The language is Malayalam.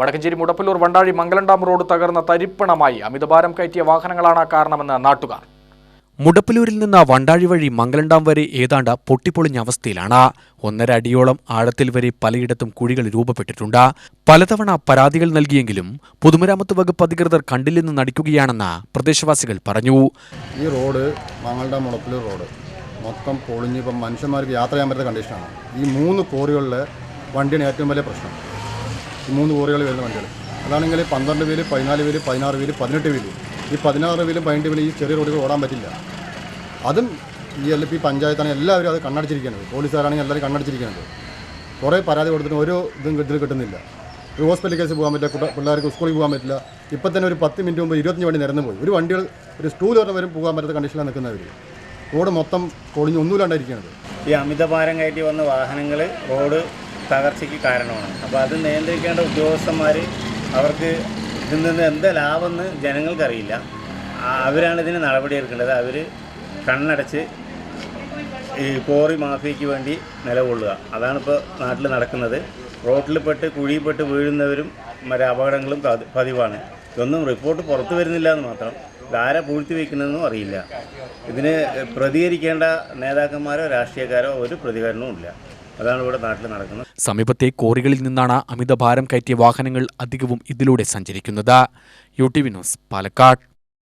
വടക്കഞ്ചേരി മുടപ്പല്ലൂർ വണ്ടാഴി മംഗലണ്ടാം റോഡ് തകർന്ന തരിപ്പണമായി അമിതഭാരം കയറ്റിയ വാഹനങ്ങളാണ് കാരണമെന്ന് നാട്ടുകാർ. മുടപ്പലൂരിൽ നിന്ന് വണ്ടാഴി വഴി മംഗലണ്ടാം വരെ ഏതാണ്ട് പൊട്ടിപ്പൊളിഞ്ഞ അവസ്ഥയിലാണ്. ഒന്നര അടിയോളം ആഴത്തിൽ വരെ പലയിടത്തും കുഴികൾ രൂപപ്പെട്ടിട്ടുണ്ട്. പലതവണ പരാതികൾ നൽകിയെങ്കിലും പൊതുമരാമത്ത് വകുപ്പ് അധികൃതർ കണ്ടില്ലെന്ന് നടിക്കുകയാണെന്ന് പ്രദേശവാസികൾ പറഞ്ഞു. ഈ റോഡ് മംഗലണ്ടാം മുടപ്പലൂർ റോഡ് മൊത്തം പൊളിഞ്ഞ് ഇപ്പം മനുഷ്യന്മാർക്ക് യാത്ര ചെയ്യാൻ പറ്റുന്ന കണ്ടീഷനാണ് ഈ മൂന്ന് കോറികളിലെ വണ്ടിയാണ് ഏറ്റവും വലിയ പ്രശ്നം. മൂന്ന് കോറികളിൽ വരുന്ന വണ്ടികൾ അതാണെങ്കിൽ പന്ത്രണ്ട് വീൽ പതിനാല് വീൽ പതിനാറ് വീൽ പതിനെട്ട് വീൽ ഈ പതിനാറ് വീലും പതിനെട്ട് വീലും ഈ ചെറിയ റോഡുകൾ ഓടാൻ പറ്റില്ല. അതും ഈ എൽ പി പഞ്ചായത്താണ് എല്ലാവരും അത് കണ്ണടിച്ചിരിക്കുന്നത്. പോലീസുകാരാണെങ്കിൽ എല്ലാവരും കണ്ണടിച്ചിരിക്കുന്നത്. കുറേ പരാതി കൊടുത്തിട്ട് ഒരു ഇതും ഇതിൽ കിട്ടുന്നില്ല. ഒരു ഹോസ്പിറ്റൽ കേസ് പോകാൻ പറ്റില്ല പിള്ളേർക്ക് സ്കൂളിൽ പോകാൻ പറ്റില്ല. ഇപ്പം തന്നെ ഒരു പത്ത് മിനിറ്റ് മുമ്പ് ഇരുപത്തഞ്ച് വണ്ടി നിരന്ന് പോയി. ഒരു വണ്ടികൾ ഒരു സ്റ്റൂൾ വരെ വരും പോകാൻ പറ്റാത്ത കണ്ടീഷനിലാണ് നിൽക്കുന്നവർ റോഡ് മൊത്തം പൊളിഞ്ഞ് ഒന്നുമില്ലാണ്ടായിരിക്കുന്നത് ഈ അമിതഭാരം കയറ്റി വന്ന വാഹനങ്ങൾ റോഡ് തകർച്ചയ്ക്ക് കാരണമാണ്. അപ്പോൾ അത് നിയന്ത്രിക്കേണ്ട ഉദ്യോഗസ്ഥന്മാർ അവർക്ക് ഇതിൽ നിന്ന് എന്താ ലാഭമെന്ന് ജനങ്ങൾക്കറിയില്ല. അവരാണ് ഇതിന് നടപടിയെടുക്കേണ്ടത് അവർ കണ്ണടച്ച് ഈ കോറി മാഫിയയ്ക്ക് വേണ്ടി നിലകൊള്ളുക. അതാണിപ്പോൾ നാട്ടിൽ നടക്കുന്നത്. റോട്ടിൽ പെട്ട് കുഴിയിൽപ്പെട്ട് വീഴുന്നവരും മറ്റേ അപകടങ്ങളും പതിവാണ്. ഇതൊന്നും റിപ്പോർട്ട് പുറത്തു വരുന്നില്ല എന്ന് മാത്രം. ധാര പൂഴ്ത്തി വയ്ക്കുന്നതെന്നും അറിയില്ല. ഇതിന് പ്രതികരിക്കേണ്ട നേതാക്കന്മാരോ രാഷ്ട്രീയക്കാരോ ഒരു പ്രതികരണവും ഇല്ല. അതാണ് ഇവിടെ നാട്ടിൽ നടക്കുന്നത്. സമീപത്തെ കോറികളിൽ നിന്നാണ് അമിത ഭാരം കയറ്റിയ വാഹനങ്ങൾ അധികവും ഇതിലൂടെ സഞ്ചരിക്കുന്നത്. U T V news Palakkad.